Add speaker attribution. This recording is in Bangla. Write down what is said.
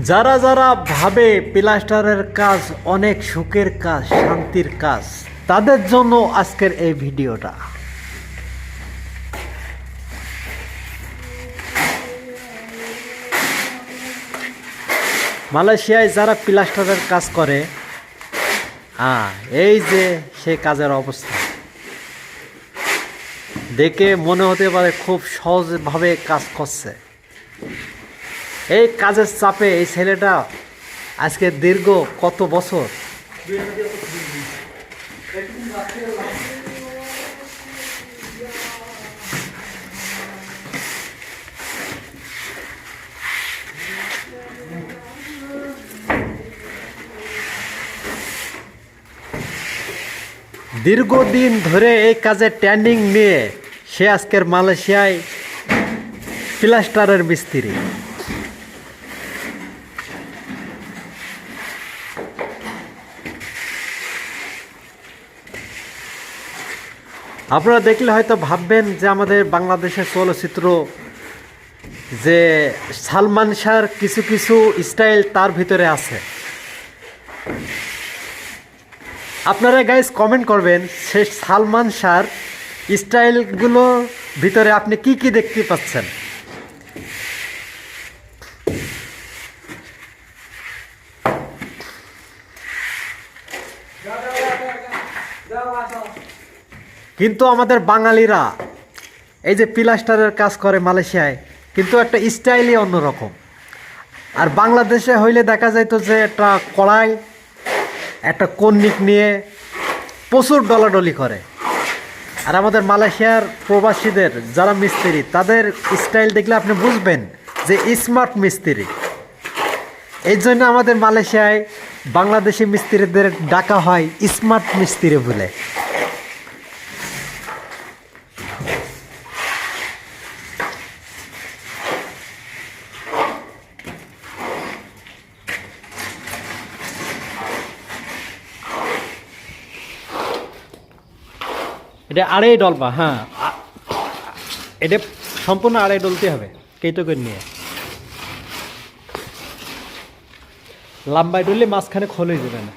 Speaker 1: যারা যারা ভাবে প্লাস্টারের কাজ অনেক সুখের কাজ, শান্তির কাজ, তাদের জন্য আজকের এই ভিডিওটা। মালয়েশিয়ায় যারা প্লাস্টারের কাজ করে হ্যাঁ এই যে সে কাজের অবস্থা। দেখে মনে হতে পারে খুব সহজভাবে কাজ করছে। এই কাজের চাপে এই ছেলেটা আজকে দীর্ঘ কত বছর? দীর্ঘদিন ধরে এই কাজে ট্রেনিং নিয়ে সে আজকের মালয়েশিয়ায় প্লাস্টারের মিস্ত্রি। আপনারা দেখলে হয়তো ভাববেন যে আমাদের বাংলাদেশের চলচ্চিত্র যে সালমান শাহর কিছু কিছু স্টাইল তার ভিতরে আছে। আপনারা গাইজ কমেন্ট করবেন সে সালমান শাহর স্টাইলগুলো ভিতরে আপনি কি কি দেখতে পাচ্ছেন? কিন্তু আমাদের বাঙালিরা এই যে প্লাস্টারের কাজ করে মালয়েশিয়ায়, কিন্তু একটা স্টাইলই অন্যরকম। আর বাংলাদেশে হইলে দেখা যাইতো যে একটা কড়াই, একটা কন্নিক নিয়ে প্রচুর ডলাডলি করে। আর আমাদের মালয়েশিয়ার প্রবাসীদের যারা মিস্ত্রি, তাদের স্টাইল দেখলে আপনি বুঝবেন যে স্মার্ট মিস্ত্রি। এই জন্য আমাদের মালয়েশিয়ায় বাংলাদেশি মিস্ত্রিদের ডাকা হয় স্মার্ট মিস্ত্রি বলে। এটা আড়াই ডলবা হ্যাঁ। আ- এটা সম্পূর্ণ আড়াই ডলতে হবে, কেটো করে নিয়ে। লাম্বাই ডললে মাঝখানে খোলে যাবে না।